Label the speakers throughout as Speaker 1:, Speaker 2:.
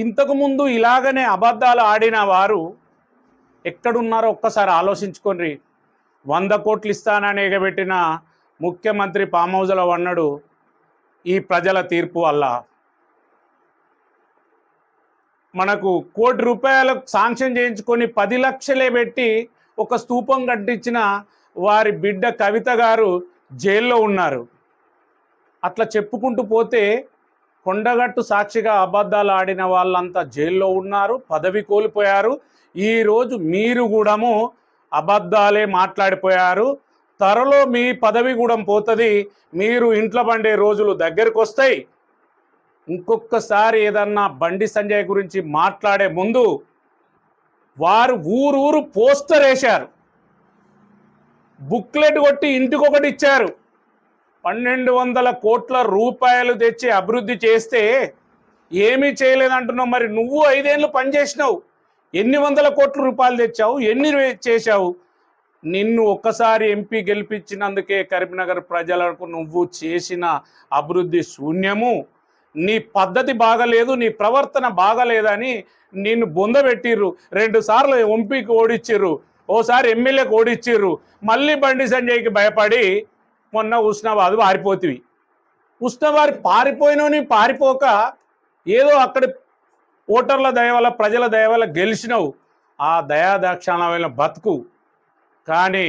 Speaker 1: ఇంతకుముందు ఇలాగనే అబద్ధాలు ఆడిన వారు ఎక్కడున్నారో ఒక్కసారి ఆలోచించుకోండి. వంద కోట్లు ఇస్తానని ఎగబెట్టిన ముఖ్యమంత్రి పామౌజుల వన్నడు ఈ ప్రజల తీర్పు వల్ల. మనకు కోటి రూపాయలు శాంక్షన్ చేయించుకొని పది లక్షలే పెట్టి ఒక స్తూపం కట్టించిన వారి బిడ్డ కవిత గారు జైల్లో ఉన్నారు. అట్లా చెప్పుకుంటూ పోతే కొండగట్టు సాక్షిగా అబద్ధాలు ఆడిన వాళ్ళంతా జైల్లో ఉన్నారు పదవి కోల్పోయారు. ఈరోజు మీరు కూడాము అబద్ధాలే మాట్లాడిపోయారు. త్వరలో మీ పదవి కూడా పోతుంది. మీరు ఇంట్లో పండే రోజులు దగ్గరికి వస్తాయి. ఇంకొకసారి ఏదన్నా బండి సంజయ్ గురించి మాట్లాడే ముందు వారు ఊరు ఊరు పోస్టర్ వేశారు. బుక్లెట్ కొట్టి ఇంటికొకటి ఇచ్చారు. పన్నెండు వందల కోట్ల రూపాయలు తెచ్చి అభివృద్ధి చేస్తే ఏమీ చేయలేదంటున్నావు. మరి నువ్వు ఐదేళ్ళు పనిచేసినావు. ఎన్ని వందల కోట్ల రూపాయలు తెచ్చావు? ఎన్ని చేశావు? నిన్ను ఒక్కసారి ఎంపీ గెలిపించినందుకే కరీంనగర్ ప్రజలకు నువ్వు చేసిన అభివృద్ధి శూన్యము. నీ పద్ధతి బాగలేదు నీ ప్రవర్తన బాగలేదని నిన్ను బొందబెట్టిర్రు రెండు సార్లు ఎంపీకి ఓడిచ్చిర్రు. ఓసారి ఎమ్మెల్యేకి ఓడిచ్చిర్రు. మళ్ళీ బండి సంజయ్కి భయపడి మొన్న ఉష్ణవాదు పారిపోతివి ఉష్ణవారి పారిపోయినని పారిపోక ఏదో అక్కడ ఓటర్ల దయ ప్రజల దయ గెలిచినవు. ఆ దయాదాక్షాణమైన బతుకు. కానీ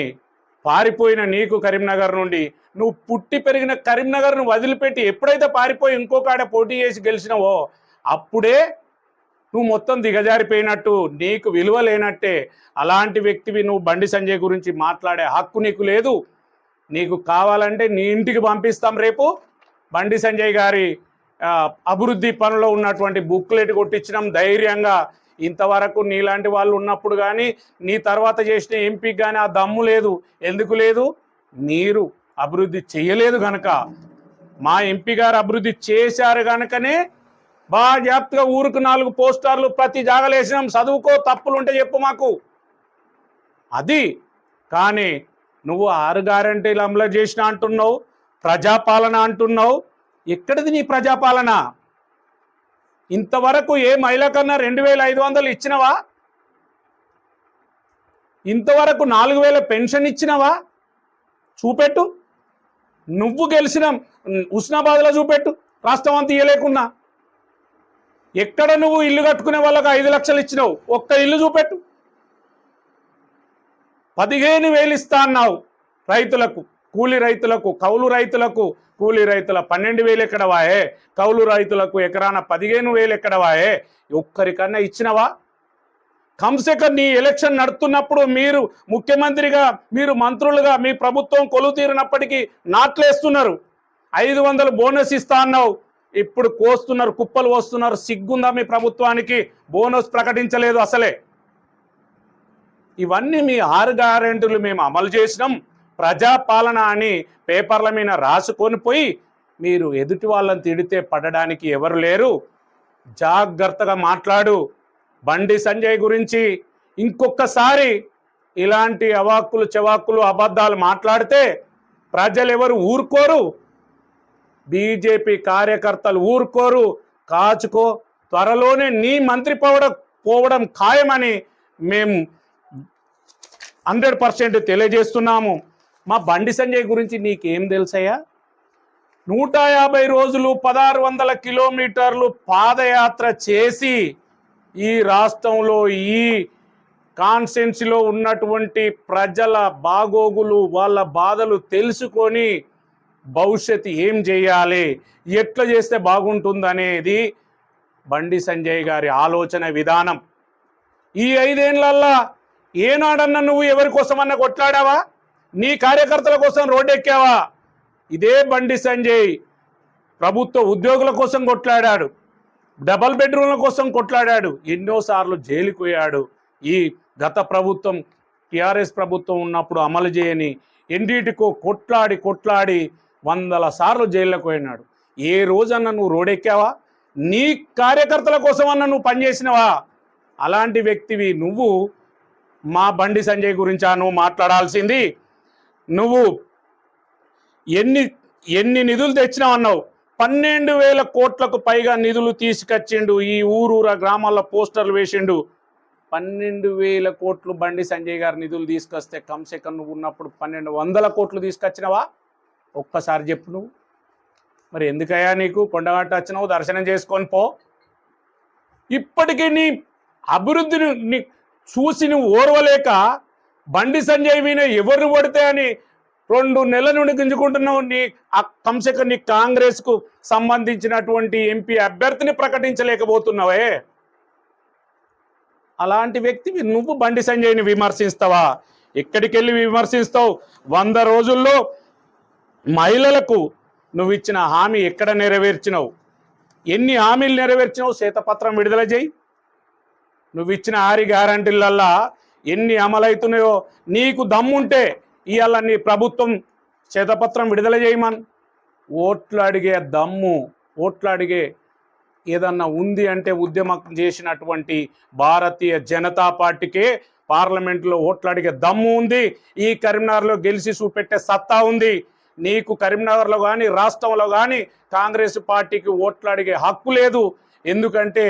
Speaker 1: పారిపోయిన నీకు కరీంనగర్ నుండి నువ్వు పుట్టి పెరిగిన కరీంనగర్ను వదిలిపెట్టి ఎప్పుడైతే పారిపోయి ఇంకోకాడ పోటీ చేసి గెలిచినావో అప్పుడే నువ్వు మొత్తం దిగజారిపోయినట్టు నీకు విలువ లేనట్టే. అలాంటి వ్యక్తివి నువ్వు బండి సంజయ్ గురించి మాట్లాడే హక్కు నీకు లేదు. నీకు కావాలంటే నీ ఇంటికి పంపిస్తాం రేపు. బండి సంజయ్ గారి అభివృద్ధి పనిలో ఉన్నటువంటి బుక్లెట్ కొట్టించడం ధైర్యంగా. ఇంతవరకు నీలాంటి వాళ్ళు ఉన్నప్పుడు కానీ నీ తర్వాత చేసిన ఎంపీకి కానీ ఆ దమ్ము లేదు. ఎందుకు లేదు? మీరు అభివృద్ధి చేయలేదు గనక. మా ఎంపీ గారు అభివృద్ధి చేశారు గనకనే బాగా జాగ్రత్తగా ఊరుకు నాలుగు పోస్టర్లు ప్రతి జాగలేసినాం. చదువుకో తప్పులు ఉంటే చెప్పు మాకు. అది. కానీ నువ్వు ఆరు గ్యారంటీలు అమలు చేసిన అంటున్నావు ప్రజాపాలన అంటున్నావు. ఎక్కడిది నీ ప్రజాపాలన? ఇంతవరకు ఏ మహిళ కన్నా రెండు వేల ఐదు వందలు ఇచ్చినవా? ఇంతవరకు నాలుగు వేల పెన్షన్ ఇచ్చినవా? చూపెట్టు. నువ్వు గెలిచిన ఉస్నాబాద్లో చూపెట్టు. రాష్ట్రం అంతా ఇయ్యలేకున్నా. ఎక్కడ నువ్వు ఇల్లు కట్టుకునే వాళ్ళకి ఐదు లక్షలు ఇచ్చినావు? ఒక్క ఇల్లు చూపెట్టు. పదిహేను వేలు ఇస్తా అన్నావు రైతులకు కూలి రైతులకు కౌలు రైతులకు. కూలి రైతుల పన్నెండు వేలు ఎక్కడ వాయే? కౌలు రైతులకు ఎకరాన పదిహేను వేలు ఎక్కడ వాయే? ఒక్కరికన్నా ఇచ్చినవా? కమ్సెకం నీ ఎలక్షన్ నడుతున్నప్పుడు మీరు ముఖ్యమంత్రిగా మీరు మంత్రులుగా మీ ప్రభుత్వం కొలువు తీరినప్పటికీ నాట్లేస్తున్నారు. ఐదు వందలు బోనస్ ఇస్తా అన్నావు. ఇప్పుడు కోస్తున్నారు కుప్పలు వస్తున్నారు. సిగ్గుందా మీ ప్రభుత్వానికి? బోనస్ ప్రకటించలేదు అసలే. ఇవన్నీ మీ ఆరు గ్యారెంటీలు మేము అమలు చేసినాం. ప్రజాపాలన అని పేపర్ల మీద రాసుకొని పోయి మీరు ఎదుటి వాళ్ళని తిడితే పడడానికి ఎవరు లేరు. జాగ్రత్తగా మాట్లాడు. బండి సంజయ్ గురించి ఇంకొకసారి ఇలాంటి అవాక్కులు చెవాక్కులు అబద్ధాలు మాట్లాడితే ప్రజలు ఎవరు ఊరుకోరు. బీజేపీ కార్యకర్తలు ఊరుకోరు. కాచుకో. త్వరలోనే నీ మంత్రి పోవడం పోవడం ఖాయమని మేము హండ్రెడ్ పర్సెంట్ తెలియజేస్తున్నాము. మా బండి సంజయ్ గురించి నీకేం తెలుసయ్యా? నూట యాభై రోజులు పదహారు వందల కిలోమీటర్లు పాదయాత్ర చేసి ఈ రాష్ట్రంలో ఈ కాన్స్టెన్సీలో ఉన్నటువంటి ప్రజల బాగోగులు వాళ్ళ బాధలు తెలుసుకొని భవిష్యత్తు ఏం చేయాలి ఎట్లా చేస్తే బాగుంటుందనేది బండి సంజయ్ గారి ఆలోచన విధానం. ఈ ఐదేళ్ళల్లా ఏనాడన్నా నువ్వు ఎవరి కోసమన్నా కొట్లాడావా? నీ కార్యకర్తల కోసం రోడ్డెక్కావా? ఇదే బండి సంజయ్. ప్రభుత్వ ఉద్యోగుల కోసం కొట్లాడాడు. డబల్ బెడ్రూమ్ల కోసం కొట్లాడాడు. ఎన్నోసార్లు జైలుకు పోయాడు. ఈ గత ప్రభుత్వం టిఆర్ఎస్ ప్రభుత్వం ఉన్నప్పుడు అమలు చేయని ఎన్డీటికో కొట్లాడి కొట్లాడి వందల సార్లు జైల్లోకి పోయినాడు. ఏ రోజన్నా నువ్వు రోడెక్కావా నీ కార్యకర్తల కోసమన్నా నువ్వు పనిచేసినవా? అలాంటి వ్యక్తివి నువ్వు మా బండి సంజయ్ గురించా నువ్వు మాట్లాడాల్సింది? నువ్వు ఎన్ని ఎన్ని నిధులు తెచ్చినావు అన్నావు పన్నెండు వేల కోట్లకు పైగా నిధులు తీసుకొచ్చిండు ఈ ఊరూర గ్రామాల్లో పోస్టర్లు వేసిండు. పన్నెండు వేల కోట్లు బండి సంజయ్ గారు నిధులు తీసుకొస్తే కమ్సే నువ్వు ఉన్నప్పుడు పన్నెండు వందల కోట్లు తీసుకొచ్చినవా? ఒక్కసారి చెప్పు నువ్వు. మరి ఎందుకయ్యా నీకు కొండగట్ట వచ్చినావు? దర్శనం చేసుకొని పో. ఇప్పటికీ నీ అభివృద్ధిని నీ చూసి నువ్వు ఓర్వలేక బండి సంజయ్ మీన ఎవరిని పడితే అని రెండు నెలల నుండి గింజుకుంటున్నావు నీ ఆ కంసక నీ కాంగ్రెస్కు సంబంధించినటువంటి ఎంపీ అభ్యర్థిని ప్రకటించలేకపోతున్నావే. అలాంటి వ్యక్తివి నువ్వు బండి సంజయ్ని విమర్శిస్తావా? ఎక్కడికి వెళ్ళి విమర్శిస్తావు? వంద రోజుల్లో మహిళలకు నువ్వు ఇచ్చిన హామీ ఎక్కడ నెరవేర్చినావు? ఎన్ని హామీలు నెరవేర్చినావు? శ్వేతపత్రం విడుదల చేయి. నువ్వు ఇచ్చిన ఆరి గ్యారంటీలల్లా ఎన్ని అమలవుతున్నాయో నీకు దమ్ముంటే ఇవాళ నీ ప్రభుత్వం చేతపత్రం విడుదల చేయమన్. ఓట్లు అడిగే దమ్ము ఓట్లు అడిగే ఏదన్నా ఉంది అంటే ఉద్యమం చేసినటువంటి భారతీయ జనతా పార్టీకే పార్లమెంట్లో ఓట్లు అడిగే దమ్ము ఉంది. ఈ కరీంనగర్లో గెలిచి చూపెట్టే సత్తా ఉంది. నీకు కరీంనగర్లో కానీ రాష్ట్రంలో కానీ కాంగ్రెస్ పార్టీకి ఓట్లు అడిగే హక్కు లేదు. ఎందుకంటే